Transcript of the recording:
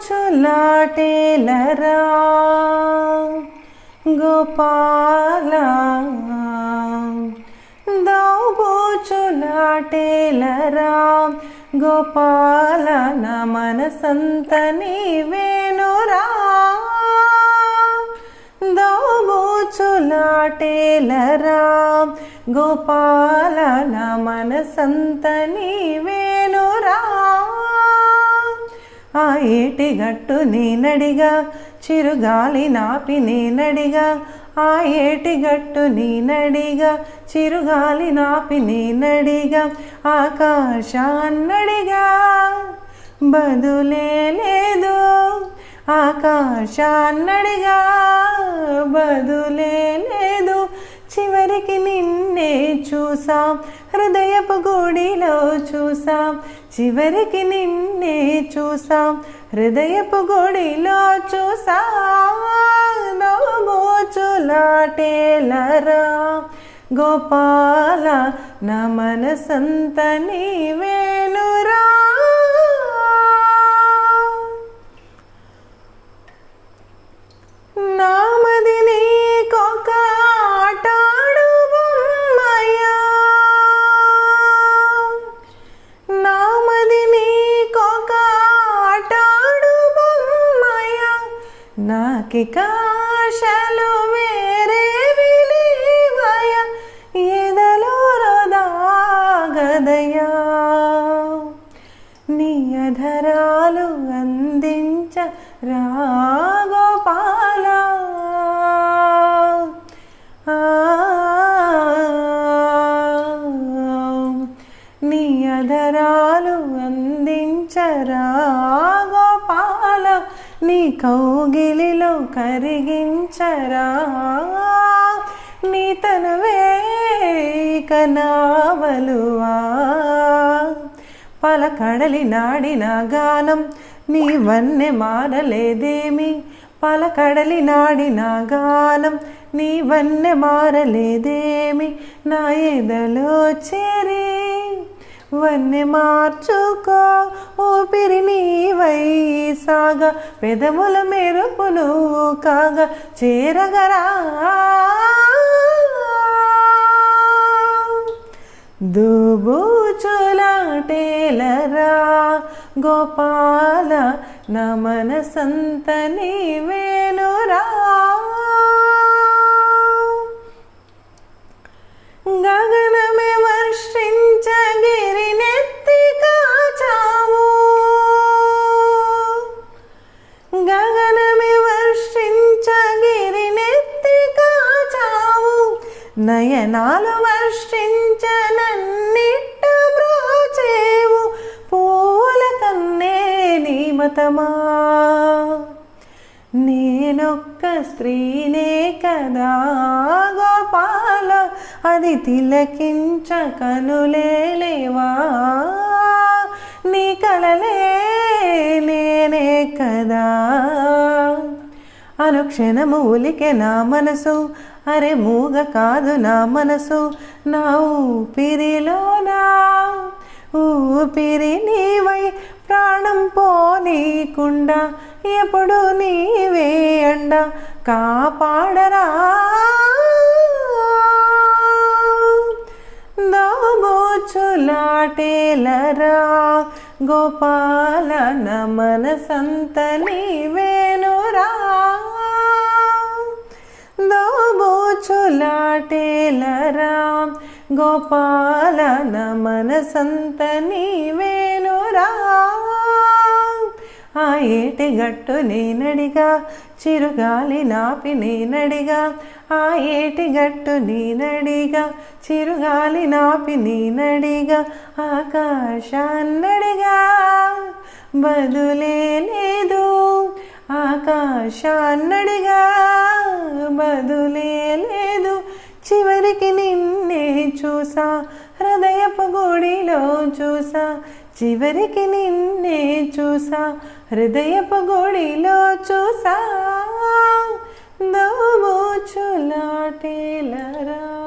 దోబూచులాటేలరా గోపాల దోబూచులాటేలరా గోపాల నా మనసంత నీవేనురా? దోబూచులాటేలరా గోపాల నా మనసంత నీవేనురా ఆ ఏటి గట్టు నేనడిగా చిరుగాలి నాపి నేనడిగా. ఆ ఏటి గట్టు నీనడిగా చిరుగాలి నాపి నేనడిగా. ఆకాశాన్నడిగా బదులే లేదు. ఆకాశాన్నడిగా బదులే లేదు. చివరికి నిన్నే చూసాం హృదయపు గుడిలో చూసాం చివరికి నిన్నే చూసాం హృదయపు గుడిలో చూసాం నోబోచులాటేలరా గోపాల నా మనసంత నీవే నాకి కాశలు వేరే విలీవయ ఎదలో రదాగదయా. నీ అధరాలు అందించ రాగోపాల. నీ అధరాలు అందించరా నీ కౌగిలిలో కరిగించరా? నీ తనువే కనావలువా పలకడలి నాడిన గానం నీ వన్నె మారలేదేమి? పలకడలి నాడిన గానం నీ వన్నె మారలేదేమి? నా ఎదలో చేరి వన్నె మార్చుకో ఊపిరి నీవై సాగా పెదముల మెరుపులు కాగా చేరగరా. దుబూచులాటేలరా గోపాల నా మనసంత నీవేనురా. నయనాలు వర్షించనన్నిట్ట బ్రోచేవు పూల కన్నే నిమతమా నేనొక్క స్త్రీనే కదా గోపాల అది తిలకించ కనులేవా నీ కలలే నేనే కదా. అనుక్షణము ఉలికే నా మనసు అరే మూగ కాదు నా మనసు నా ఊపిరిలోనా? ఊపిరి నీవై ప్రాణం పోనీకుండా ఎప్పుడు నీవే అండ కాపాడరా? దోబోచులాటేలరా గోపాల నమనసంత నీవేనురా? దోబోచులాటేలరా గోపాల నమనసంత నీవేనురా ఆ ఏటి గట్టు నేనడిగా చిరుగాలి నాపి నేనడిగా. ఆ ఏటి గట్టు నేనడిగా చిరుగాలి నాపి నేనడిగా. ఆకాశాన్నడిగా బదులే లేదు ఆకాశాన్నడిగా. బదులే లేదు చివరికి నిన్నే చూసా. హృదయపు గుడిలో చూసా. చివరికి నిన్నే చూసా. హృదయపు గుడిలో చూసా. దోబోచులాటేలరా.